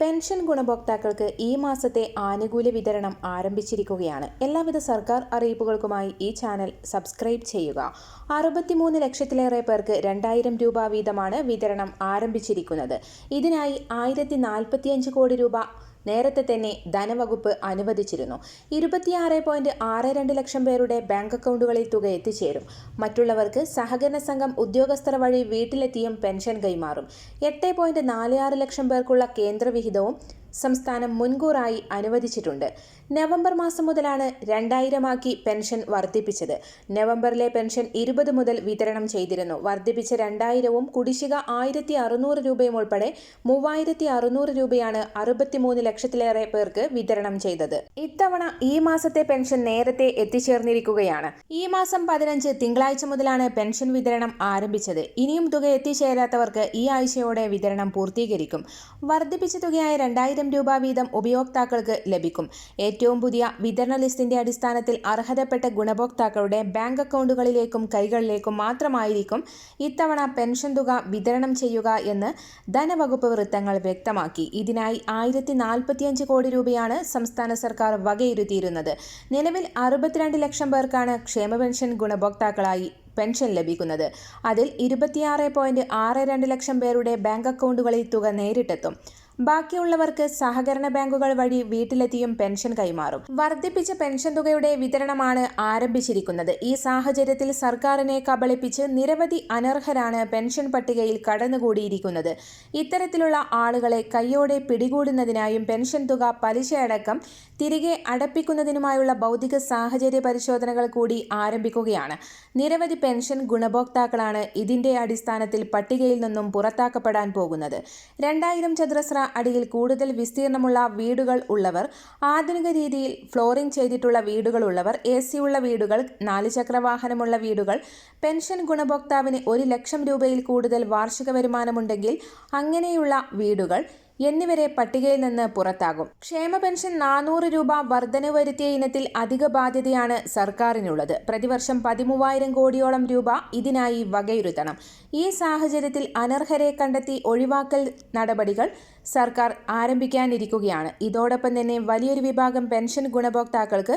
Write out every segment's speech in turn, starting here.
Pension ഗുണഭോക്താക്കൾക്ക് ഈ മാസത്തെ ആനുകൂല്യ വിതരണം ആരംഭിച്ചിരിക്കുകയാണ്. എല്ലാവിധ സർക്കാർ അറിയിപ്പുകൾക്കുമായി ഈ ചാനൽ സബ്സ്ക്രൈബ് ചെയ്യുക. അറുപത്തിമൂന്ന് ലക്ഷത്തിലേറെ പേർക്ക് രണ്ടായിരം രൂപ വീതമാണ് വിതരണം ആരംഭിച്ചിരിക്കുന്നത്. ഇതിനായി ആയിരത്തി കോടി രൂപ നേരത്തെ തന്നെ ധനവകുപ്പ് അനുവദിച്ചിരുന്നു. ഇരുപത്തിയാറ് പോയിന്റ് ആറ് രണ്ട് ലക്ഷം പേരുടെ ബാങ്ക് അക്കൗണ്ടുകളിൽ തുക എത്തിച്ചേരും. മറ്റുള്ളവർക്ക് സഹകരണ സംഘം ഉദ്യോഗസ്ഥർ വഴി വീട്ടിലെത്തിയും പെൻഷൻ കൈമാറും. എട്ട് പോയിന്റ് നാല് ആറ് ലക്ഷം പേർക്കുള്ള കേന്ദ്രവിഹിതവും സംസ്ഥാനം മുൻകൂറായി അനുവദിച്ചിട്ടുണ്ട്. നവംബർ മാസം മുതലാണ് രണ്ടായിരമാക്കി പെൻഷൻ വർദ്ധിപ്പിച്ചത്. നവംബറിലെ പെൻഷൻ ഇരുപത് മുതൽ വിതരണം ചെയ്തിരുന്നു. വർദ്ധിപ്പിച്ച രണ്ടായിരവും കുടിശ്ശിക ആയിരത്തി അറുന്നൂറ് രൂപയും ഉൾപ്പെടെ മൂവായിരത്തി അറുന്നൂറ് രൂപയാണ് അറുപത്തിമൂന്ന് ലക്ഷത്തിലേറെ പേർക്ക് വിതരണം ചെയ്തത്. ഇത്തവണ ഈ മാസത്തെ പെൻഷൻ നേരത്തെ എത്തിച്ചേർന്നിരിക്കുകയാണ്. ഈ മാസം പതിനഞ്ച് തിങ്കളാഴ്ച മുതലാണ് പെൻഷൻ വിതരണം ആരംഭിച്ചത്. ഇനിയും തുക എത്തിച്ചേരാത്തവർക്ക് ഈ ആഴ്ചയോടെ വിതരണം പൂർത്തീകരിക്കും. വർദ്ധിപ്പിച്ച തുകയായ രണ്ടായിരം രൂപ വീതം ഉപയോക്താക്കൾക്ക് ലഭിക്കും. ഏറ്റവും പുതിയ വിതരണ ലിസ്റ്റിന്റെ അടിസ്ഥാനത്തിൽ അർഹതപ്പെട്ട ഗുണഭോക്താക്കളുടെ ബാങ്ക് അക്കൗണ്ടുകളിലേക്കും കൈകളിലേക്കും മാത്രമായിരിക്കും ഇത്തവണ പെൻഷൻ തുക വിതരണം ചെയ്യുക എന്ന് ധനവകുപ്പ് വൃത്തങ്ങൾ വ്യക്തമാക്കി. ഇതിനായി ആയിരത്തി കോടി രൂപയാണ് സംസ്ഥാന സർക്കാർ വകയിരുത്തിയിരുന്നത്. നിലവിൽ അറുപത്തിരണ്ട് ലക്ഷം പേർക്കാണ് ക്ഷേമ പെൻഷൻ ഗുണഭോക്താക്കളായി പെൻഷൻ ലഭിക്കുന്നത്. അതിൽ ഇരുപത്തിയാറ് പോയിന്റ് ആറ് രണ്ട് ലക്ഷം പേരുടെ ബാങ്ക് അക്കൗണ്ടുകളിൽ തുക നേരിട്ടെത്തും. ബാക്കിയുള്ളവർക്ക് സഹകരണ ബാങ്കുകൾ വഴി വീട്ടിലെത്തിയും പെൻഷൻ കൈമാറും. വർദ്ധിപ്പിച്ച പെൻഷൻ തുകയുടെ വിതരണമാണ് ആരംഭിച്ചിരിക്കുന്നത്. ഈ സാഹചര്യത്തിൽ സർക്കാരിനെ കബളിപ്പിച്ച് നിരവധി അനർഹരാണ് പെൻഷൻ പട്ടികയിൽ കടന്നുകൂടിയിരിക്കുന്നത്. ഇത്തരത്തിലുള്ള ആളുകളെ കൈയോടെ പിടികൂടുന്നതിനായും പെൻഷൻ തുക പലിശയടക്കം തിരികെ അടപ്പിക്കുന്നതിനുമായുള്ള ഭൗതിക സാഹചര്യ പരിശോധനകൾ കൂടി ആരംഭിക്കുകയാണ്. നിരവധി പെൻഷൻ ഗുണഭോക്താക്കളാണ് ഇതിന്റെ അടിസ്ഥാനത്തിൽ പട്ടികയിൽ നിന്നും പുറത്താക്കപ്പെടാൻ പോകുന്നത്. രണ്ടായിരം ചതുരശ്ര അടിയിൽ കൂടുതൽ വിസ്തീർണമുള്ള വീടുകൾ ഉള്ളവർ ആധുനിക രീതിയിൽ ഫ്ലോറിംഗ് ചെയ്തിട്ടുള്ള വീടുകൾ ഉള്ളവർ എ സിയുള്ള വീടുകൾ നാല് ചക്രവാഹനമുള്ള വീടുകൾ പെൻഷൻ ഗുണഭോക്താവിന് ഒരു ലക്ഷം രൂപയിൽ കൂടുതൽ വാർഷിക വരുമാനമുണ്ടെങ്കിൽ അങ്ങനെയുള്ള വീടുകൾ എന്നിവരെ പട്ടികയിൽ നിന്ന് പുറത്താകും. ക്ഷേമ പെൻഷൻ നാനൂറ് രൂപ വർധന വരുത്തിയ ഇനത്തിൽ അധിക ബാധ്യതയാണ് സർക്കാരിനുള്ളത്. പ്രതിവർഷം പതിമൂവായിരം കോടിയോളം രൂപ ഇതിനായി വകയിരുത്തണം. ഈ സാഹചര്യത്തിൽ അനർഹരെ കണ്ടെത്തി ഒഴിവാക്കൽ നടപടികൾ സർക്കാർ ആരംഭിക്കാനിരിക്കുകയാണ്. ഇതോടൊപ്പം തന്നെ വലിയൊരു വിഭാഗം പെൻഷൻ ഗുണഭോക്താക്കൾക്ക്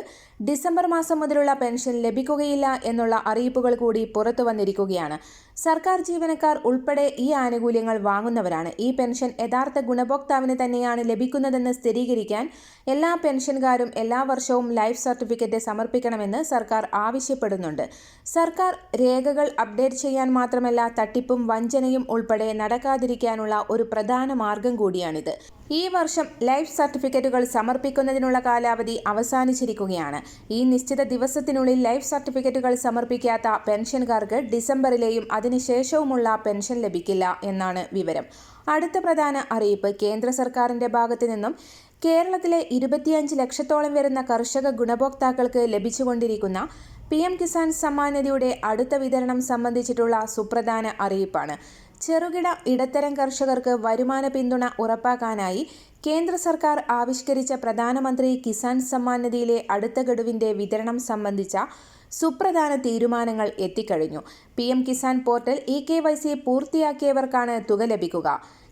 ഡിസംബർ മാസം മുതലുള്ള പെൻഷൻ ലഭിക്കുകയില്ല എന്നുള്ള അറിയിപ്പുകൾ കൂടി പുറത്തു വന്നിരിക്കുകയാണ്. സർക്കാർ ജീവനക്കാർ ഉൾപ്പെടെ ഈ ആനുകൂല്യങ്ങൾ വാങ്ങുന്നവരാണ്. ഈ പെൻഷൻ യഥാർത്ഥ ഗുണഭോക്താവിന് തന്നെയാണ് ലഭിക്കുന്നതെന്ന് സ്ഥിരീകരിക്കാൻ എല്ലാ പെൻഷൻകാരും എല്ലാ വർഷവും ലൈഫ് സർട്ടിഫിക്കറ്റ് സമർപ്പിക്കണമെന്ന് സർക്കാർ ആവശ്യപ്പെടുന്നുണ്ട്. സർക്കാർ രേഖകൾ അപ്ഡേറ്റ് ചെയ്യാൻ മാത്രമല്ല തട്ടിപ്പും വഞ്ചനയും ഉൾപ്പെടെ നടക്കാതിരിക്കാനുള്ള ഒരു പ്രധാന മാർഗം കൂടിയാണിത് ഈ വർഷം ലൈഫ് സർട്ടിഫിക്കറ്റുകൾ സമർപ്പിക്കുന്നതിനുള്ള കാലാവധി അവസാനിച്ചിരിക്കുകയാണ്. ഈ നിശ്ചിത ദിവസത്തിനുള്ളിൽ ലൈഫ് സർട്ടിഫിക്കറ്റുകൾ സമർപ്പിക്കാത്ത പെൻഷൻകാർക്ക് ഡിസംബറിലെയും അതിനുശേഷവുമുള്ള പെൻഷൻ ലഭിക്കില്ല എന്നാണ് വിവരം. അടുത്ത പ്രധാന അറിയിപ്പ് കേന്ദ്ര സർക്കാരിന്റെ ഭാഗത്തു നിന്നും കേരളത്തിലെ ഇരുപത്തിയഞ്ച് ലക്ഷത്തോളം വരുന്ന കർഷക ഗുണഭോക്താക്കൾക്ക് ലഭിച്ചുകൊണ്ടിരിക്കുന്ന പി എം കിസാൻ സമ്മാൻ അടുത്ത വിതരണം സംബന്ധിച്ചിട്ടുള്ള സുപ്രധാന അറിയിപ്പാണ്. ചെറുകിട ഇടത്തരം കർഷകർക്ക് വരുമാന പിന്തുണ ഉറപ്പാക്കാനായി കേന്ദ്ര സർക്കാർ ആവിഷ്കരിച്ച പ്രധാനമന്ത്രി കിസാൻ സമ്മാൻ നിധിയിലെ അടുത്ത ഗഡുവിന്റെ വിതരണം സംബന്ധിച്ച സുപ്രധാന തീരുമാനങ്ങൾ എത്തിക്കഴിഞ്ഞു. P M Kisan portal E K Y C പൂർത്തിയാക്കിയവർക്കാണ് തുക ലഭിക്കുക.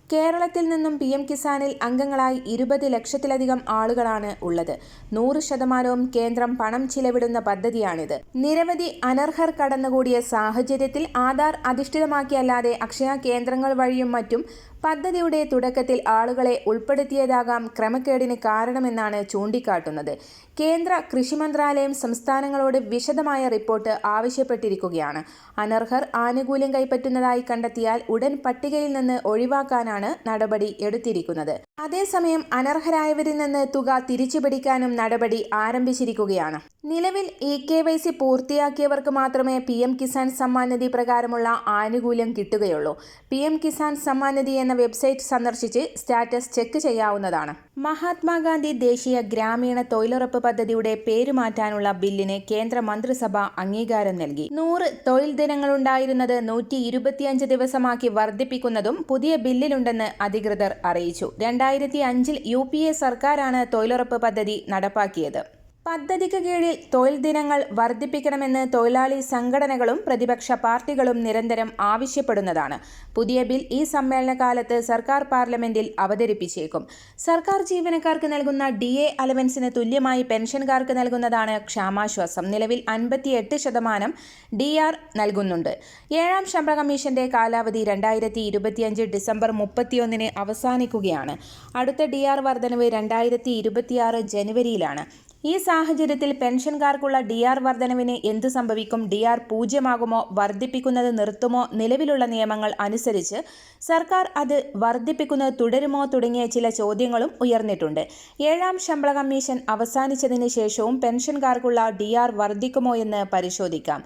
കേരളത്തിൽ നിന്നും പി എം കിസാനിൽ അംഗങ്ങളായി ഇരുപത് ലക്ഷത്തിലധികം ആളുകളാണ് ഉള്ളത്. നൂറ് ശതമാനവും കേന്ദ്രം പണം ചിലവിടുന്ന പദ്ധതിയാണിത്. നിരവധി അനർഹർ കടന്നുകൂടിയ സാഹചര്യത്തിൽ ആധാർ അധിഷ്ഠിതമാക്കിയല്ലാതെ അക്ഷയ കേന്ദ്രങ്ങൾ വഴിയും മറ്റും പദ്ധതിയുടെ തുടക്കത്തിൽ ആളുകളെ ഉൾപ്പെടുത്തിയതാകാം ക്രമക്കേടിന് കാരണമെന്നാണ് ചൂണ്ടിക്കാട്ടുന്നത്. കേന്ദ്ര കൃഷി മന്ത്രാലയം സംസ്ഥാനങ്ങളോട് വിശദമായ റിപ്പോർട്ട് ആവശ്യപ്പെട്ടിരിക്കുകയാണ്. അനർഹർ ആനുകൂല്യം കൈപ്പറ്റുന്നതായി കണ്ടെത്തിയാൽ ഉടൻ പട്ടികയിൽ നിന്ന് ഒഴിവാക്കാനാണ് നടപടി എടുത്തിരിക്കുന്നത്. അതേസമയം അനർഹരായവരിൽ നിന്ന് തുക തിരിച്ചുപിടിക്കാനും നടപടി ആരംഭിച്ചിരിക്കുകയാണ്. നിലവിൽ ഇ കെ വൈ സി പൂർത്തിയാക്കിയവർക്ക് മാത്രമേ പി എം കിസാൻ സമ്മാൻ നിധി പ്രകാരമുള്ള ആനുകൂല്യം കിട്ടുകയുള്ളൂ. പി എം കിസാൻ സമ്മാൻ നിധി എന്ന വെബ്സൈറ്റ് സന്ദർശിച്ച് സ്റ്റാറ്റസ് ചെക്ക് ചെയ്യാവുന്നതാണ്. മഹാത്മാഗാന്ധി ദേശീയ ഗ്രാമീണ തൊഴിലുറപ്പ് പദ്ധതിയുടെ പേര് മാറ്റാനുള്ള ബില്ലിന് കേന്ദ്ര മന്ത്രിസഭ അംഗീകാരം നൽകി. നൂറ് തൊഴിൽ ദിനങ്ങളുണ്ടായിരുന്നത് നൂറ്റി ഇരുപത്തിയഞ്ച് ദിവസമാക്കി വർദ്ധിപ്പിക്കുന്നതും പുതിയ ബില്ലിലുണ്ടെന്ന് അധികൃതർ അറിയിച്ചു. രണ്ടായിരത്തി അഞ്ചിൽ യു സർക്കാരാണ് തൊഴിലുറപ്പ് പദ്ധതി നടപ്പാക്കിയത്. പദ്ധതിക്ക് കീഴിൽ തൊഴിൽ ദിനങ്ങൾ വർദ്ധിപ്പിക്കണമെന്ന് തൊഴിലാളി സംഘടനകളും പ്രതിപക്ഷ പാർട്ടികളും നിരന്തരം ആവശ്യപ്പെടുന്നതാണ്. പുതിയ ബിൽ ഈ സമ്മേളന കാലത്ത് സർക്കാർ പാർലമെന്റിൽ അവതരിപ്പിച്ചേക്കും. സർക്കാർ ജീവനക്കാർക്ക് നൽകുന്ന ഡി എ അലവൻസിന് തുല്യമായി പെൻഷൻകാർക്ക് നൽകുന്നതാണ് ക്ഷാമാശ്വാസം. നിലവിൽ അൻപത്തിയെട്ട് ശതമാനം ഡി ആർ നൽകുന്നുണ്ട്. ഏഴാം ശമ്പള കമ്മീഷന്റെ കാലാവധി രണ്ടായിരത്തി ഇരുപത്തിയഞ്ച് ഡിസംബർ മുപ്പത്തിയൊന്നിന് അവസാനിക്കുകയാണ്. അടുത്ത ഡി ആർ വർധനവ് രണ്ടായിരത്തി ഇരുപത്തിയാറ് ജനുവരിയിലാണ്. ഈ സാഹചര്യത്തിൽ പെൻഷൻകാർക്കുള്ള ഡി ആർ വർധനവിന് എന്തു സംഭവിക്കും? ഡി ആർ പൂജ്യമാകുമോ? വർദ്ധിപ്പിക്കുന്നത് നിർത്തുമോ? നിലവിലുള്ള നിയമങ്ങൾ അനുസരിച്ച് സർക്കാർ അത് വർദ്ധിപ്പിക്കുന്നത് തുടരുമോ തുടങ്ങിയ ചില ചോദ്യങ്ങളും ഉയർന്നിട്ടുണ്ട്. ഏഴാം ശമ്പള കമ്മീഷൻ അവസാനിച്ചതിന് ശേഷവും പെൻഷൻകാർക്കുള്ള ഡി ആർ വർദ്ധിക്കുമോ എന്ന് പരിശോധിക്കാം.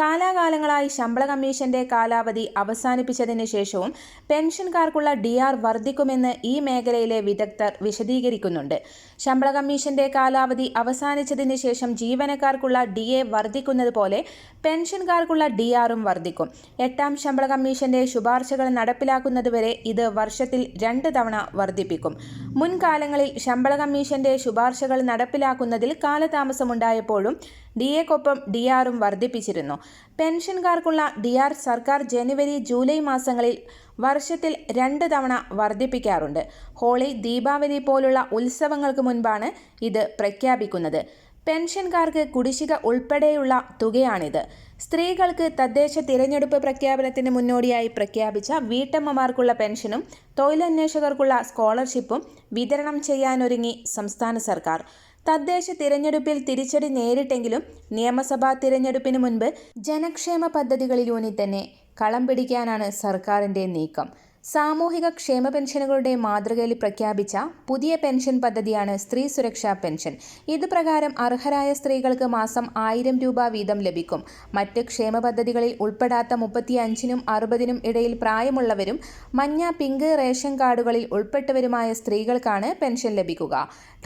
കാലാകാലങ്ങളായി ശമ്പള കമ്മീഷന്റെ കാലാവധി അവസാനിപ്പിച്ചതിന് ശേഷവും പെൻഷൻകാർക്കുള്ള ഡി ആർ വർദ്ധിക്കുമെന്ന് ഈ മേഖലയിലെ വിദഗ്ധർ വിശദീകരിക്കുന്നുണ്ട്. ശമ്പള കമ്മീഷന്റെ കാലാവധി അവസാനിച്ചതിന് ശേഷം ജീവനക്കാർക്കുള്ള ഡി എ വർദ്ധിക്കുന്നത് പോലെ പെൻഷൻകാർക്കുള്ള ഡി ആറും വർദ്ധിക്കും. എട്ടാം ശമ്പള കമ്മീഷന്റെ ശുപാർശകൾ നടപ്പിലാക്കുന്നതുവരെ ഇത് വർഷത്തിൽ രണ്ട് തവണ വർദ്ധിപ്പിക്കും. മുൻകാലങ്ങളിൽ ശമ്പള കമ്മീഷന്റെ ശുപാർശകൾ നടപ്പിലാക്കുന്നതിൽ കാലതാമസമുണ്ടായപ്പോഴും ഡി എക്കൊപ്പം ഡി ആറും വർദ്ധിപ്പിച്ചിരുന്നു. പെൻഷൻകാർക്കുള്ള ഡി ആർ സർക്കാർ ജനുവരി ജൂലൈ മാസങ്ങളിൽ വർഷത്തിൽ രണ്ട് തവണ വർദ്ധിപ്പിക്കാറുണ്ട്. ഹോളി ദീപാവലി പോലുള്ള ഉത്സവങ്ങൾക്ക് മുൻപാണ് ഇത് പ്രഖ്യാപിക്കുന്നത്. പെൻഷൻകാർക്ക് കുടിശ്ശിക ഉൾപ്പെടെയുള്ള തുകയാണിത്. സ്ത്രീകൾക്ക് തദ്ദേശ തിരഞ്ഞെടുപ്പ് പ്രഖ്യാപനത്തിന് മുന്നോടിയായി പ്രഖ്യാപിച്ച വീട്ടമ്മമാർക്കുള്ള പെൻഷനും തൊഴിലന്വേഷകർക്കുള്ള സ്കോളർഷിപ്പും വിതരണം ചെയ്യാനൊരുങ്ങി സംസ്ഥാന സർക്കാർ. തദ്ദേശ തിരഞ്ഞെടുപ്പിൽ തിരിച്ചടി നേരിട്ടെങ്കിലും നിയമസഭാ തിരഞ്ഞെടുപ്പിന് മുൻപ് ജനക്ഷേമ പദ്ധതികളിലൂന്നി തന്നെ കളം പിടിക്കാനാണ് സർക്കാരിന്റെ നീക്കം. സാമൂഹിക ക്ഷേമ പെൻഷനുകളുടെ മാതൃകയിൽ പ്രഖ്യാപിച്ച പുതിയ പെൻഷൻ പദ്ധതിയാണ് സ്ത്രീ സുരക്ഷാ പെൻഷൻ. ഇതുപ്രകാരം അർഹരായ സ്ത്രീകൾക്ക് മാസം ആയിരം രൂപ വീതം ലഭിക്കും. മറ്റ് ക്ഷേമ പദ്ധതികളിൽ ഉൾപ്പെടാത്ത മുപ്പത്തിയഞ്ചിനും അറുപതിനും ഇടയിൽ പ്രായമുള്ളവരും മഞ്ഞ പിങ്ക് റേഷൻ കാർഡുകളിൽ ഉൾപ്പെട്ടവരുമായ സ്ത്രീകൾക്കാണ് പെൻഷൻ ലഭിക്കുക.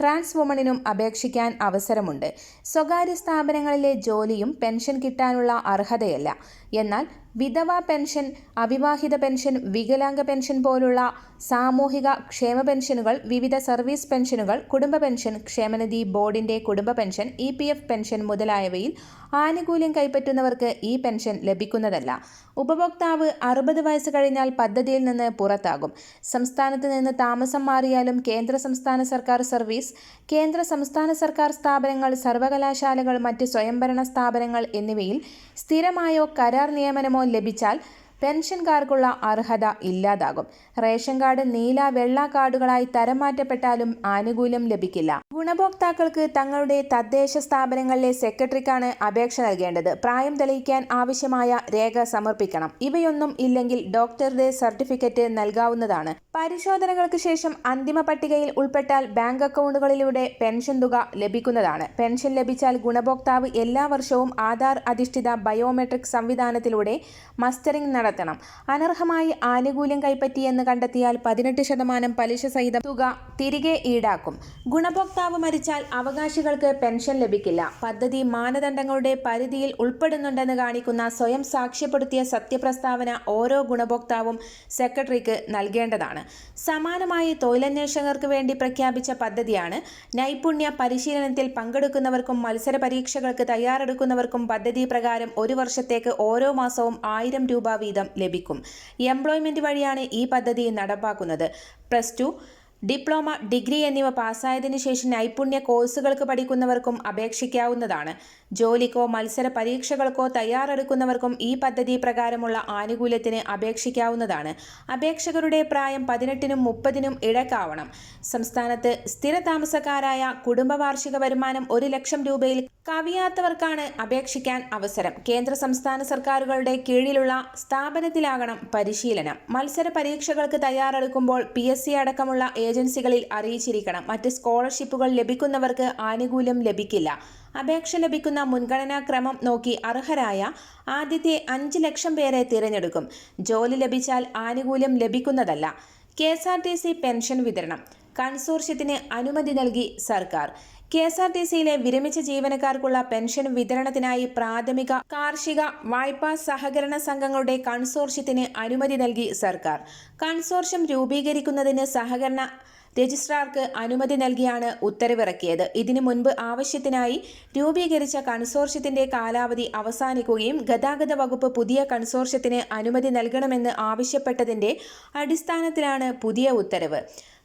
ട്രാൻസ് വുമണിനും അപേക്ഷിക്കാൻ അവസരമുണ്ട്. സ്വകാര്യ സ്ഥാപനങ്ങളിലെ ജോലിയും പെൻഷൻ കിട്ടാനുള്ള അർഹതയല്ല. എന്നാൽ വിധവ പെൻഷൻ അവിവാഹിത പെൻഷൻ വികലാംഗ പെൻഷൻ പോലുള്ള സാമൂഹിക ക്ഷേമ പെൻഷനുകൾ വിവിധ സർവീസ് പെൻഷനുകൾ കുടുംബ പെൻഷൻ ക്ഷേമനിധി ബോർഡിന്റെ കുടുംബ പെൻഷൻ ഇ പെൻഷൻ മുതലായവയിൽ ആനുകൂല്യം കൈപ്പറ്റുന്നവർക്ക് ഈ പെൻഷൻ ലഭിക്കുന്നതല്ല. ഉപഭോക്താവ് അറുപത് വയസ്സ് കഴിഞ്ഞാൽ പദ്ധതിയിൽ നിന്ന് പുറത്താകും. സംസ്ഥാനത്ത് നിന്ന് താമസം മാറിയാലും കേന്ദ്ര സംസ്ഥാന സർക്കാർ സർവീസ് കേന്ദ്ര സംസ്ഥാന സർക്കാർ സ്ഥാപനങ്ങൾ സർവകലാശാലകൾ മറ്റ് സ്വയംഭരണ സ്ഥാപനങ്ങൾ എന്നിവയിൽ സ്ഥിരമായോ കരാർ നിയമനമോ ലഭിച്ചാൽ പെൻഷൻകാർക്കുള്ള അർഹത ഇല്ലാതാകും. റേഷൻ കാർഡ് നീല വെള്ള കാർഡുകളായി തരം മാറ്റപ്പെട്ടാലും ആനുകൂല്യം ലഭിക്കില്ല. ഗുണഭോക്താക്കൾക്ക് തങ്ങളുടെ തദ്ദേശ സ്ഥാപനങ്ങളിലെ സെക്രട്ടറിക്കാണ് അപേക്ഷ നൽകേണ്ടത്. പ്രായം തെളിയിക്കാൻ ആവശ്യമായ രേഖ സമർപ്പിക്കണം. ഇവയൊന്നും ഇല്ലെങ്കിൽ ഡോക്ടറുടെ സർട്ടിഫിക്കറ്റ് നൽകാവുന്നതാണ്. പരിശോധനകൾക്ക് ശേഷം അന്തിമ പട്ടികയിൽ ഉൾപ്പെട്ടാൽ ബാങ്ക് അക്കൗണ്ടുകളിലൂടെ പെൻഷൻ തുക ലഭിക്കുന്നതാണ്. പെൻഷൻ ലഭിച്ചാൽ ഗുണഭോക്താവ് എല്ലാ വർഷവും ആധാർ അധിഷ്ഠിത ബയോമെട്രിക് സംവിധാനത്തിലൂടെ മസ്റ്ററിംഗ് നടത്തണം. അനർഹമായി ആനുകൂല്യം കൈപ്പറ്റിയെന്ന് കണ്ടെത്തിയാൽ പതിനെട്ട് ശതമാനം പലിശ സഹിതം തുക തിരികെ ഈടാക്കും. ഗുണഭോക്താവ് മരിച്ചാൽ അവകാശികൾക്ക് പെൻഷൻ ലഭിക്കില്ല. പദ്ധതി മാനദണ്ഡങ്ങളുടെ പരിധിയിൽ ഉൾപ്പെടുന്നുണ്ടെന്ന് കാണിക്കുന്ന സ്വയം സാക്ഷ്യപ്പെടുത്തിയ സത്യപ്രസ്താവന ഓരോ ഗുണഭോക്താവും സെക്രട്ടറിക്ക് നൽകേണ്ടതാണ്. സമാനമായി തൊഴിലന്വേഷകർക്ക് വേണ്ടി പ്രഖ്യാപിച്ച പദ്ധതിയാണ് നൈപുണ്യ പരിശീലനത്തിൽ പങ്കെടുക്കുന്നവർക്കും മത്സര പരീക്ഷകൾക്ക് തയ്യാറെടുക്കുന്നവർക്കും പദ്ധതി പ്രകാരം ഒരു വർഷത്തേക്ക് ഓരോ മാസവും ആയിരം രൂപ വീതം ലഭിക്കും. എംപ്ലോയ്മെന്റ് വഴിയാണ് ഈ പദ്ധതി നടപ്പാക്കുന്നത്. പ്ലസ് ടു ഡിപ്ലോമ ഡിഗ്രി എന്നിവ പാസ്സായതിനു ശേഷം നൈപുണ്യ കോഴ്സുകൾക്ക് പഠിക്കുന്നവർക്കും അപേക്ഷിക്കാവുന്നതാണ്. ജോലിക്കോ മത്സര പരീക്ഷകൾക്കോ തയ്യാറെടുക്കുന്നവർക്കും ഈ പദ്ധതി പ്രകാരമുള്ള ആനുകൂല്യത്തിന് അപേക്ഷിക്കാവുന്നതാണ്. അപേക്ഷകരുടെ പ്രായം പതിനെട്ടിനും മുപ്പതിനും ഇടക്കാവണം സംസ്ഥാനത്ത് സ്ഥിര താമസക്കാരായ കുടുംബവാർഷിക വരുമാനം ഒരു ലക്ഷം രൂപയിൽ കവിയാത്തവർക്കാണ് അപേക്ഷിക്കാൻ അവസരം. കേന്ദ്ര സംസ്ഥാന സർക്കാരുകളുടെ കീഴിലുള്ള സ്ഥാപനത്തിലാകണം പരിശീലനം. മത്സര പരീക്ഷകൾക്ക് തയ്യാറെടുക്കുമ്പോൾ പി എസ് സി അടക്കമുള്ള ഏജൻസികളിൽ അറിയിച്ചിരിക്കണം. മറ്റ് സ്കോളർഷിപ്പുകൾ ലഭിക്കുന്നവർക്ക് ആനുകൂല്യം ലഭിക്കില്ല. അപേക്ഷ ലഭിക്കുന്ന മുൻഗണനാ ക്രമം നോക്കി അർഹരായ ആദ്യത്തെ അഞ്ച് ലക്ഷം പേരെ തിരഞ്ഞെടുക്കും. ജോലി ലഭിച്ചാൽ ആനുകൂല്യം ലഭിക്കുന്നതല്ല. K S R T C pension വിതരണം. കൺസോർഷ്യത്തിന് അനുമതി നൽകി സർക്കാർ. കെ എസ് ആർ ടി സിയിലെ വിരമിച്ച ജീവനക്കാർക്കുള്ള പെൻഷൻ വിതരണത്തിനായി പ്രാഥമിക കാർഷിക വായ്പാ സഹകരണ സംഘങ്ങളുടെ കൺസോർഷ്യത്തിന് അനുമതി നൽകി സർക്കാർ. കൺസോർഷ്യം രൂപീകരിക്കുന്നതിന് സഹകരണ രജിസ്ട്രാർക്ക് അനുമതി നൽകിയാണ് ഉത്തരവിറക്കിയത്. ഇതിനു മുൻപ് ആവശ്യത്തിനായി രൂപീകരിച്ച കൺസോർഷ്യത്തിന്റെ കാലാവധി അവസാനിക്കുകയും ഗതാഗത വകുപ്പ് പുതിയ കൺസോർഷ്യത്തിന് അനുമതി നൽകണമെന്ന് ആവശ്യപ്പെട്ടതിന്റെ അടിസ്ഥാനത്തിലാണ് പുതിയ ഉത്തരവ്.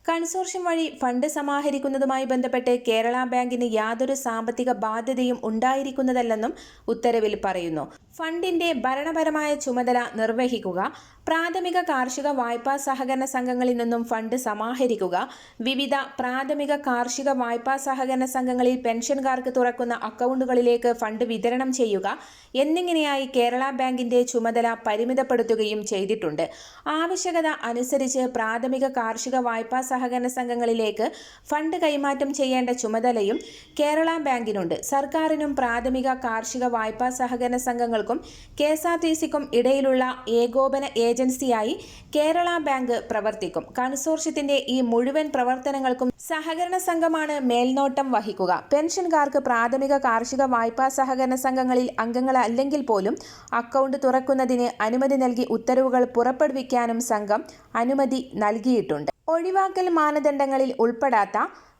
കൺസോർഷ്യം വഴി ഫണ്ട് സമാഹരിക്കുന്നതുമായി ബന്ധപ്പെട്ട് കേരള ബാങ്കിന് യാതൊരു സാമ്പത്തിക ബാധ്യതയും ഉണ്ടായിരിക്കുന്നതല്ലെന്നും ഉത്തരവിൽ പറയുന്നു. ഫണ്ടിന്റെ ഭരണപരമായ ചുമതല നിർവഹിക്കുക പ്രാഥമിക കാർഷിക വായ്പാ സഹകരണ സംഘങ്ങളിൽ നിന്നും ഫണ്ട് സമാഹരിക്കുക വിവിധ പ്രാഥമിക കാർഷിക വായ്പാ സഹകരണ സംഘങ്ങളിൽ പെൻഷൻകാർക്ക് തുറക്കുന്ന അക്കൗണ്ടുകളിലേക്ക് ഫണ്ട് വിതരണം ചെയ്യുക എന്നിങ്ങനെയായി കേരള ബാങ്കിന്റെ ചുമതല പരിമിതപ്പെടുത്തുകയും ചെയ്തിട്ടുണ്ട്. ആവശ്യകത അനുസരിച്ച് പ്രാഥമിക കാർഷിക വായ്പാ സഹകരണ സംഘങ്ങളിലേക്ക് ഫണ്ട് കൈമാറ്റം ചെയ്യേണ്ട ചുമതലയും കേരള ബാങ്കിനുണ്ട്. സർക്കാരിനും പ്രാഥമിക കാർഷിക വായ്പാ സഹകരണ സംഘങ്ങൾക്കും കെ എസ് ആർ ടി സിക്കും ഇടയിലുള്ള ഏകോപന ഏജൻസിയായി കേരള ബാങ്ക് പ്രവർത്തിക്കും. കൺസോർഷ്യത്തിന്റെ ഈ മുഴുവൻ പ്രവർത്തനങ്ങൾക്കും സഹകരണ സംഘമാണ് മേൽനോട്ടം വഹിക്കുക. പെൻഷൻകാർക്ക് പ്രാഥമിക കാർഷിക വായ്പാ സഹകരണ സംഘങ്ങളിൽ അംഗങ്ങളല്ലെങ്കിൽ പോലും അക്കൗണ്ട് തുറക്കുന്നതിന് അനുമതി നൽകി ഉത്തരവുകൾ പുറപ്പെടുവിക്കാനും സംഘം അനുമതി നൽകിയിട്ടുണ്ട്. ഒഴിവാക്കൽ മാനദണ്ഡങ്ങളിൽ ഉൾപ്പെടാത്ത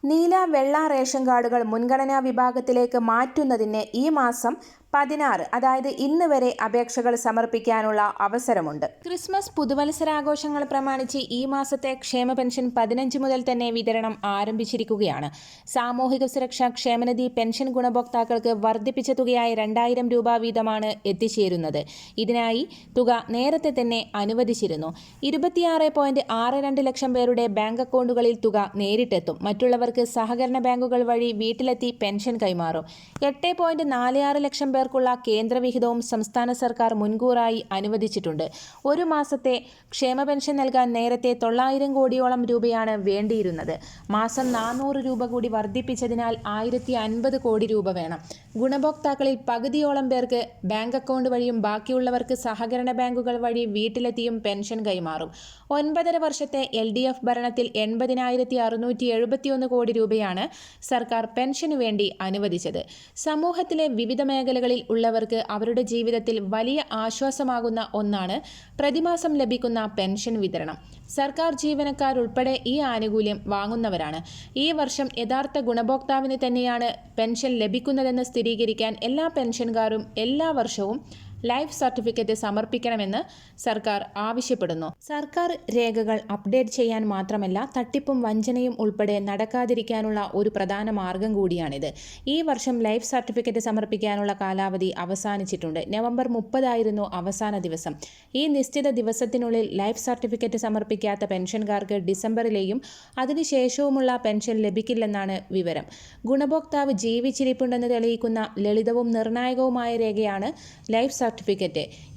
നീല വെള്ള റേഷൻ കാർഡുകൾ മുൻഗണനാ വിഭാഗത്തിലേക്ക് മാറ്റുന്നതിന് ഈ മാസം പതിനാറ് അതായത് ഇന്ന് വരെ അപേക്ഷകൾ സമർപ്പിക്കാനുള്ള അവസരമുണ്ട്. ക്രിസ്മസ് പുതുവത്സരാഘോഷങ്ങൾ പ്രമാണിച്ച് ഈ മാസത്തെ ക്ഷേമ പെൻഷൻ പതിനഞ്ച് മുതൽ തന്നെ വിതരണം ആരംഭിച്ചിരിക്കുകയാണ്. സാമൂഹിക സുരക്ഷാ ക്ഷേമനിധി പെൻഷൻ ഗുണഭോക്താക്കൾക്ക് വർദ്ധിപ്പിച്ച തുകയായ രണ്ടായിരം രൂപ വീതമാണ് എത്തിച്ചേരുന്നത്. ഇതിനായി തുക നേരത്തെ തന്നെ അനുവദിച്ചിരുന്നു. ഇരുപത്തിയാറ് പോയിന്റ് ആറ് രണ്ട് ലക്ഷം പേരുടെ ബാങ്ക് അക്കൗണ്ടുകളിൽ തുക നേരിട്ടെത്തും. മറ്റുള്ളവർക്ക് സഹകരണ ബാങ്കുകൾ വഴി വീട്ടിലെത്തി പെൻഷൻ കൈമാറും. എട്ട് പോയിന്റ് നാല് ആറ് ലക്ഷം പേർക്കുള്ള കേന്ദ്രവിഹിതവും സംസ്ഥാന സർക്കാർ മുൻകൂറായി അനുവദിച്ചിട്ടുണ്ട്. ഒരു മാസത്തെ ക്ഷേമ പെൻഷൻ നൽകാൻ നേരത്തെ തൊള്ളായിരം കോടിയോളം രൂപയാണ് വേണ്ടിയിരുന്നത്. മാസം നാനൂറ് രൂപ കൂടി വർദ്ധിപ്പിച്ചതിനാൽ ആയിരത്തി അൻപത് കോടി രൂപ വേണം. ഗുണഭോക്താക്കളിൽ പകുതിയോളം പേർക്ക് ബാങ്ക് അക്കൗണ്ട് വഴിയും ബാക്കിയുള്ളവർക്ക് സഹകരണ ബാങ്കുകൾ വഴി വീട്ടിലെത്തിയും പെൻഷൻ കൈമാറും. ഒൻപതര വർഷത്തെ എൽ ഡി എഫ് ഭരണത്തിൽ എൺപതിനായിരത്തി അറുന്നൂറ്റി എഴുപത്തിയൊന്ന് കോടി രൂപയാണ് സർക്കാർ പെൻഷനു വേണ്ടി അനുവദിച്ചത്. സമൂഹത്തിലെ വിവിധ മേഖലകളിൽ ഉള്ളവർക്ക് അവരുടെ ജീവിതത്തിൽ വലിയ ആശ്വാസമാകുന്ന ഒന്നാണ് പ്രതിമാസം ലഭിക്കുന്ന പെൻഷൻ വിതരണം. സർക്കാർ ജീവനക്കാരുൾപ്പെടെ ഈ ആനുകൂല്യം വാങ്ങുന്നവരാണ്. ഈ വർഷം യഥാർത്ഥ ഗുണഭോക്താവിന് തന്നെയാണ് പെൻഷൻ ലഭിക്കുന്നതെന്ന് സ്ഥിരീകരിക്കാൻ എല്ലാ പെൻഷൻകാരും എല്ലാ വർഷവും ലൈഫ് സർട്ടിഫിക്കറ്റ് സമർപ്പിക്കണമെന്ന് സർക്കാർ ആവശ്യപ്പെടുന്നു. സർക്കാർ രേഖകൾ അപ്ഡേറ്റ് ചെയ്യാൻ മാത്രമല്ല തട്ടിപ്പും വഞ്ചനയും ഉൾപ്പെടെ നടക്കാതിരിക്കാനുള്ള ഒരു പ്രധാന മാർഗം കൂടിയാണിത്. ഈ വർഷം ലൈഫ് സർട്ടിഫിക്കറ്റ് സമർപ്പിക്കാനുള്ള കാലാവധി അവസാനിച്ചിട്ടുണ്ട്. നവംബർ മുപ്പതായിരുന്നു അവസാന ദിവസം. ഈ നിശ്ചിത ദിവസത്തിനുള്ളിൽ ലൈഫ് സർട്ടിഫിക്കറ്റ് സമർപ്പിക്കാത്ത പെൻഷൻകാർക്ക് ഡിസംബറിലെയും അതിനുശേഷവുമുള്ള പെൻഷൻ ലഭിക്കില്ലെന്നാണ് വിവരം. ഗുണഭോക്താവ് ജീവിച്ചിരിപ്പുണ്ടെന്ന് തെളിയിക്കുന്ന ലളിതവും നിർണായകവുമായ രേഖയാണ് ലൈഫ് സർട്ടിഫിക്കറ്റ്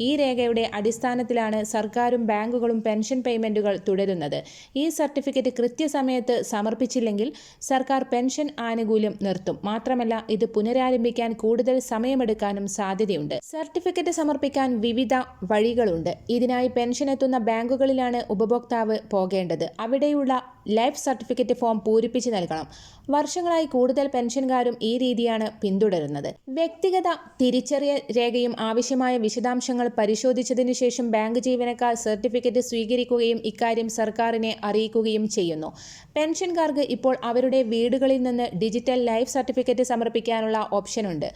ഈ രേഖയുടെ അടിസ്ഥാനത്തിലാണ് സർക്കാരും ബാങ്കുകളും പെൻഷൻ പേയ്മെന്റുകൾ തുടരുന്നത്. ഈ സർട്ടിഫിക്കറ്റ് കൃത്യസമയത്ത് സമർപ്പിച്ചില്ലെങ്കിൽ സർക്കാർ പെൻഷൻ ആനുകൂല്യം നിർത്തും. മാത്രമല്ല ഇത് പുനരാരംഭിക്കാൻ കൂടുതൽ സമയമെടുക്കാനും സാധ്യതയുണ്ട്. സർട്ടിഫിക്കറ്റ് സമർപ്പിക്കാൻ വിവിധ വഴികളുണ്ട്. ഇതിനായി പെൻഷൻ എത്തുന്ന ബാങ്കുകളിലാണ് ഉപഭോക്താവ് പോകേണ്ടത്. അവിടെയുള്ള ലൈഫ് സർട്ടിഫിക്കറ്റ് ഫോം പൂരിപ്പിച്ച് നൽകണം. വർഷങ്ങളായി കൂടുതൽ പെൻഷൻകാരും ഈ രീതിയാണ് പിന്തുടരുന്നത്. വ്യക്തിഗത തിരിച്ചറിയൽ രേഖയും ആവശ്യമായ വിശദാംശങ്ങൾ പരിശോധിച്ചതിനു ശേഷം ബാങ്ക് ജീവനക്കാർ സർട്ടിഫിക്കറ്റ് സ്വീകരിക്കുകയും ഇക്കാര്യം സർക്കാരിനെ അറിയിക്കുകയും ചെയ്യുന്നു. പെൻഷൻകാർക്ക് ഇപ്പോൾ അവരുടെ വീടുകളിൽ നിന്ന് ഡിജിറ്റൽ ലൈഫ് സർട്ടിഫിക്കറ്റ് സമർപ്പിക്കാനുള്ള ഓപ്ഷനുണ്ട്.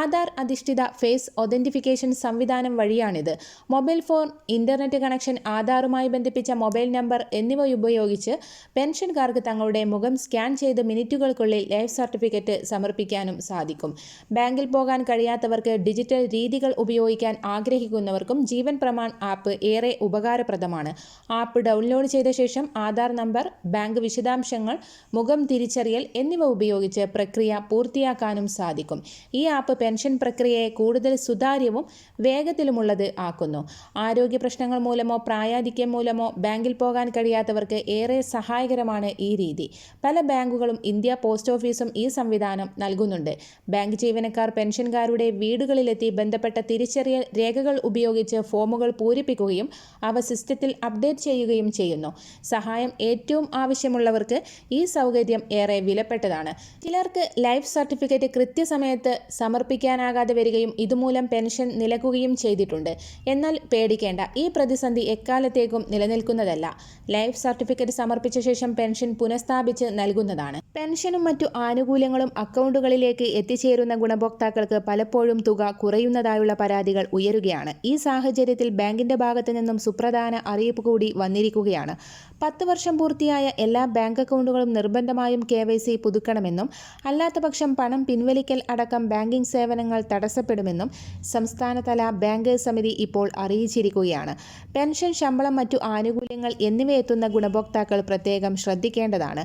ആധാർ അധിഷ്ഠിത ഫേസ് ഒതന്റിഫിക്കേഷൻ സംവിധാനം വഴിയാണിത്. മൊബൈൽ ഫോൺ ഇന്റർനെറ്റ് കണക്ഷൻ ആധാറുമായി ബന്ധിപ്പിച്ച മൊബൈൽ നമ്പർ എന്നിവ ഉപയോഗിച്ച് പെൻഷൻകാർക്ക് തങ്ങളുടെ മുഖം സ്കാൻ ചെയ്ത് മിനിറ്റുകൾക്കുള്ളിൽ ലൈഫ് സർട്ടിഫിക്കറ്റ് സമർപ്പിക്കാനും സാധിക്കും. ബാങ്കിൽ പോകാൻ കഴിയാത്തവർക്ക് ഡിജിറ്റൽ രീതികൾ ഉപയോഗിക്കാൻ ആഗ്രഹിക്കുന്നവർക്കും ജീവൻ പ്രമാൺ ആപ്പ് ഏറെ ഉപകാരപ്രദമാണ്. ആപ്പ് ഡൗൺലോഡ് ചെയ്ത ശേഷം ആധാർ നമ്പർ ബാങ്ക് വിശദാംശങ്ങൾ മുഖം തിരിച്ചറിയൽ എന്നിവ ഉപയോഗിച്ച് പ്രക്രിയ പൂർത്തിയാക്കാനും സാധിക്കും. ഈ ആപ്പ് പെൻഷൻ പ്രക്രിയയെ കൂടുതൽ സുതാര്യവും വേഗത്തിലുമുള്ളത് ആക്കുന്നു. ആരോഗ്യ പ്രശ്നങ്ങൾ മൂലമോ പ്രായാധിക്യം മൂലമോ ബാങ്കിൽ പോകാൻ കഴിയാത്തവർക്ക് ഏറെ സഹായകരമാണ് ഈ രീതി. പല ബാങ്കുകളും ഇന്ത്യ പോസ്റ്റ് ഓഫീസും ഈ സംവിധാനം നൽകുന്നുണ്ട്. ബാങ്ക് ജീവനക്കാർ പെൻഷൻകാരുടെ വീടുകളിലെത്തി ബന്ധപ്പെട്ട തിരിച്ചറിയൽ രേഖകൾ ഉപയോഗിച്ച് ഫോമുകൾ പൂരിപ്പിക്കുകയും അവ സിസ്റ്റത്തിൽ അപ്ഡേറ്റ് ചെയ്യുകയും ചെയ്യുന്നു. സഹായം ഏറ്റവും ആവശ്യമുള്ളവർക്ക് ഈ സൗകര്യം ഏറെ വിലപ്പെട്ടതാണ്. ചിലർക്ക് ലൈഫ് സർട്ടിഫിക്കറ്റ് കൃത്യസമയത്ത് സമർപ്പിക്കാനാകാതെ വരികയും ഇതുമൂലം പെൻഷൻ നിലക്കുകയും ചെയ്തിട്ടുണ്ട്. എന്നാൽ പേടിക്കേണ്ട ഈ പ്രതിസന്ധി എക്കാലത്തേക്കും നിലനിൽക്കുന്നതല്ല. ലൈഫ് സർട്ടിഫിക്കറ്റ് സമർപ്പിച്ച ശേഷം പെൻഷൻ പുനഃസ്ഥാപിച്ച് നൽകുന്നതാണ്. പെൻഷനും മറ്റു ആനുകൂല്യങ്ങളും അക്കൗണ്ടുകളിലേക്ക് എത്തിച്ചേരുന്ന ഗുണഭോക്താക്കൾക്ക് പലപ്പോഴും തുക കുറയുന്നതായുള്ള പരാതികൾ ഉയരുകയാണ്. ഈ സാഹചര്യത്തിൽ ബാങ്കിന്റെ ഭാഗത്തു നിന്നും സുപ്രധാന അറിയിപ്പ് കൂടി വന്നിരിക്കുകയാണ്. പത്ത് വർഷം പൂർത്തിയായ എല്ലാ ബാങ്ക് അക്കൗണ്ടുകളും നിർബന്ധമായും കെ വൈ സി പുതുക്കണമെന്നും അല്ലാത്തപക്ഷം പണം പിൻവലിക്കൽ അടക്കം ബാങ്കിംഗ് സേവനങ്ങൾ തടസ്സപ്പെടുമെന്നും സംസ്ഥാനതല ബാങ്കേഴ്സ് സമിതി ഇപ്പോൾ അറിയിച്ചിരിക്കുകയാണ്. പെൻഷൻ ശമ്പളം മറ്റു ആനുകൂല്യങ്ങൾ എന്നിവയെത്തുന്ന ഗുണഭോക്താക്കൾ പ്രത്യേകം ശ്രദ്ധിക്കേണ്ടതാണ്.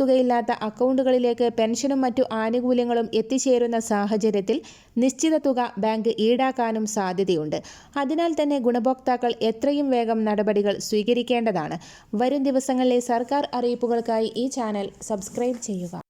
തുകയില്ലാത്ത അക്കൗണ്ടുകളിലേക്ക് പെൻഷനും മറ്റു ആനുകൂല്യങ്ങളും എത്തിച്ചേരുന്ന സാഹചര്യത്തിൽ നിശ്ചിത തുക ബാങ്ക് ഈടാക്കാനും സാധ്യതയുണ്ട്. അതിനാൽ തന്നെ ഗുണഭോക്താക്കൾ എത്രയും വേഗം നടപടികൾ സ്വീകരിക്കേണ്ടതാണ്. വരും ദിവസങ്ങളിലെ സർക്കാർ അറിയിപ്പുകൾക്കായി ഈ ചാനൽ സബ്സ്ക്രൈബ് ചെയ്യുക.